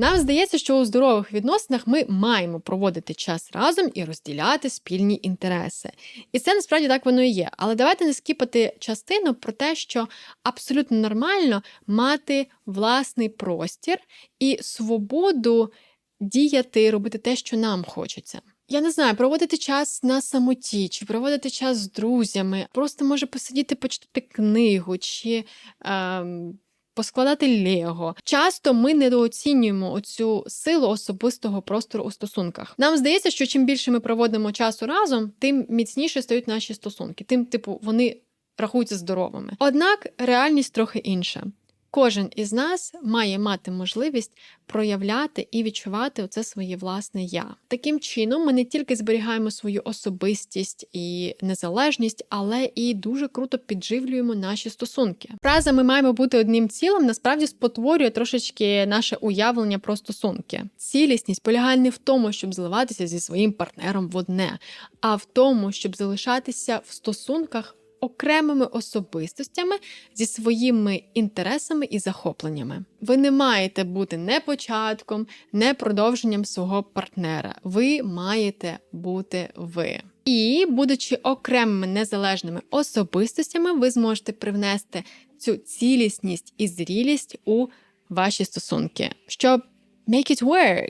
Нам здається, що у здорових відносинах ми маємо проводити час разом і розділяти спільні інтереси. І це насправді так воно і є. Але давайте не скіпати частину про те, що абсолютно нормально мати власний простір і свободу діяти, робити те, що нам хочеться. Я не знаю, проводити час на самоті, чи проводити час з друзями, просто може посидіти, почитати книгу, чи ем, поскладати лего. Часто ми недооцінюємо оцю силу особистого простору у стосунках. Нам здається, що чим більше ми проводимо часу разом, тим міцніше стають наші стосунки, тим, типу, вони рахуються здоровими. Однак реальність трохи інша. Кожен із нас має мати можливість проявляти і відчувати оце своє власне я. Таким чином, ми не тільки зберігаємо свою особистість і незалежність, але і дуже круто підживлюємо наші стосунки. Фраза ми маємо бути одним цілим насправді спотворює трошечки наше уявлення про стосунки. Цілісність полягає не в тому, щоб зливатися зі своїм партнером в одне, а в тому, щоб залишатися в стосунках окремими особистостями зі своїми інтересами і захопленнями. Ви не маєте бути не початком, не продовженням свого партнера. Ви маєте бути ви. І, будучи окремими незалежними особистостями, ви зможете привнести цю цілісність і зрілість у ваші стосунки, щоб make it work.